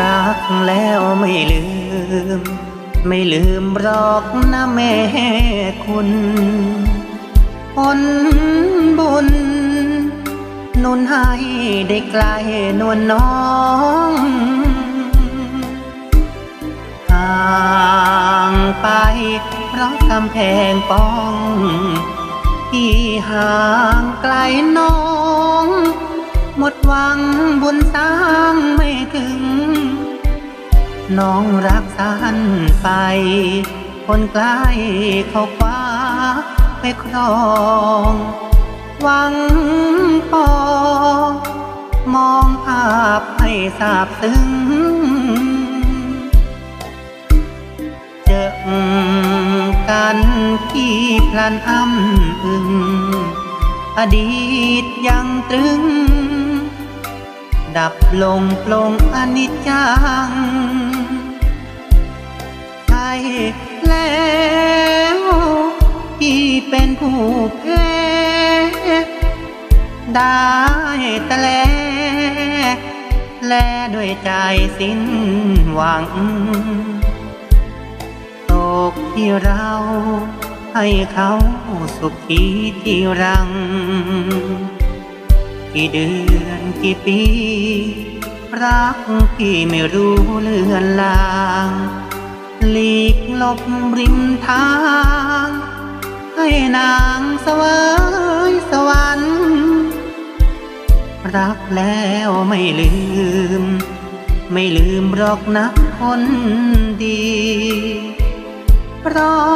รักแล้วไม่ลืม ไม่ลืมหรอกนะแม่คุณผลบุญ นุนให้ได้ไกลนวลน้องห่างไป เพราะกำแพงป้องที่ห่างไกลน้อง หมดหวังบุญสร้างไม่ถึง น้องรักสั้นไป คนใกล้เขาคว้าไปครอง หวังปอ มองภาพให้สาบซึ้งเจอกันที่พลันอ้ำอึง อดีตยังตรึง ดับลงปลงอนิจจัง ผู้แพ้ได้แต่แล แลด้วยใจสิ้นหวัง ตกที่เราให้เขาสุขีที่รัง กี่เดือนกี่ปี รักที่ไม่รู้เลือนลาง หลีกหลบริมทาง ให้นางสวยสวรรค์รักแล้วไม่ลืม ไม่ลืมหรอกนะคนดีร้อ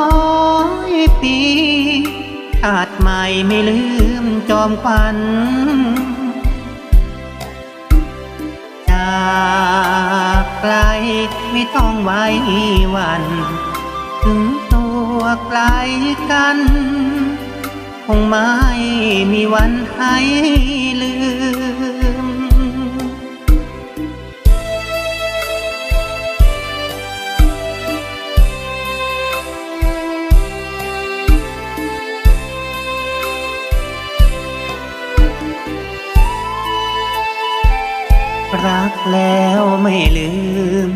ยปีชาติใหม่ไม่ลืมจอมควันจากไกลไม่ต้องไว้วัน ถึงตัว ไกลกัน คงไม่มีวันให้ลืม รักแล้วไม่ลืม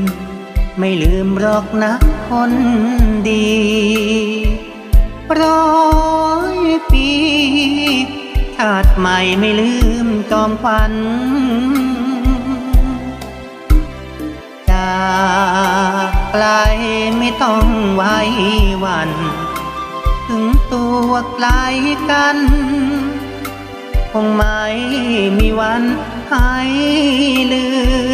ไม่ลืมหรอกนะคนดี ร้อยปีชาติใหม่ไม่ลืมจอมควันจากไกลไม่ต้องไว้วัน ถึงตัวไกลกัน คงไม่มีวันหายลืม